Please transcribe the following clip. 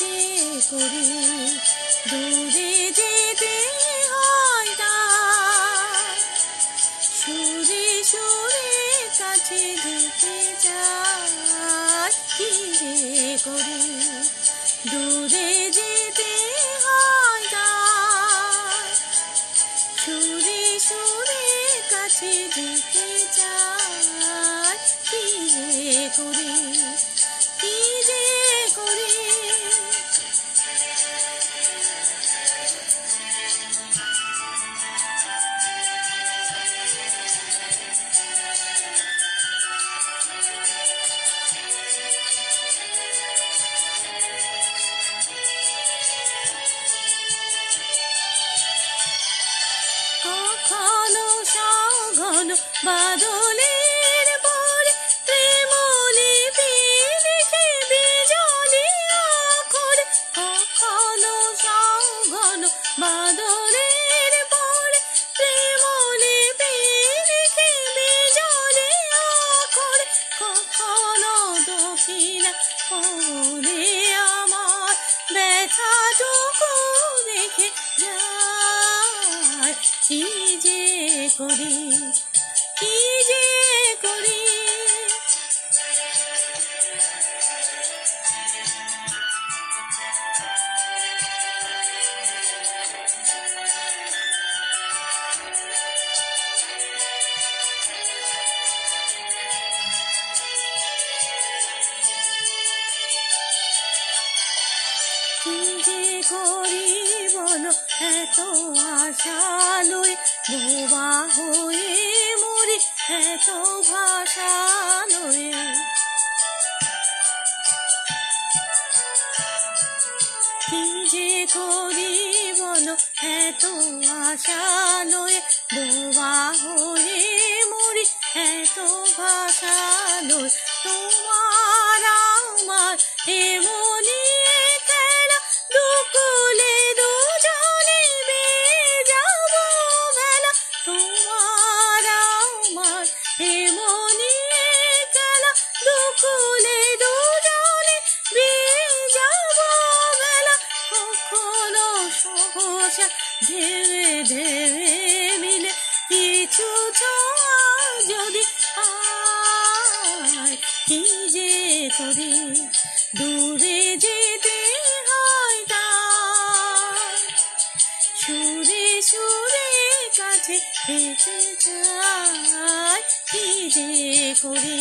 যে করি দূরে যেতে হয় সুরে সুরে কাছে যেতে কি যে করি দূরে যেতে হয় সুরে সুরে কাছে যেতে কি যে করি বাদলের পরে প্রেমলি দেখে বিজলি আখর কখনো সঘন বাদলের পরে প্রেমলি দেখে বিজলি আখর কখনো দক্ষিণা পরে আমার ব্যথাটুকু দেখে যায়, কি যে করি। করি বলো এত আশা বোবা হয়ে মরি, এত ভাষা যে করি বলো এত আশা লই বোবা হয়ে মরি, এত ভাষা লই। তোমার আমার এমনি সহসা ধেবে ধেবে মিলে কিছু যদি আয়, কি যে করি? দূরে যেতে হয় সুরে সুরে কাছে এসে যায় কি যে করি?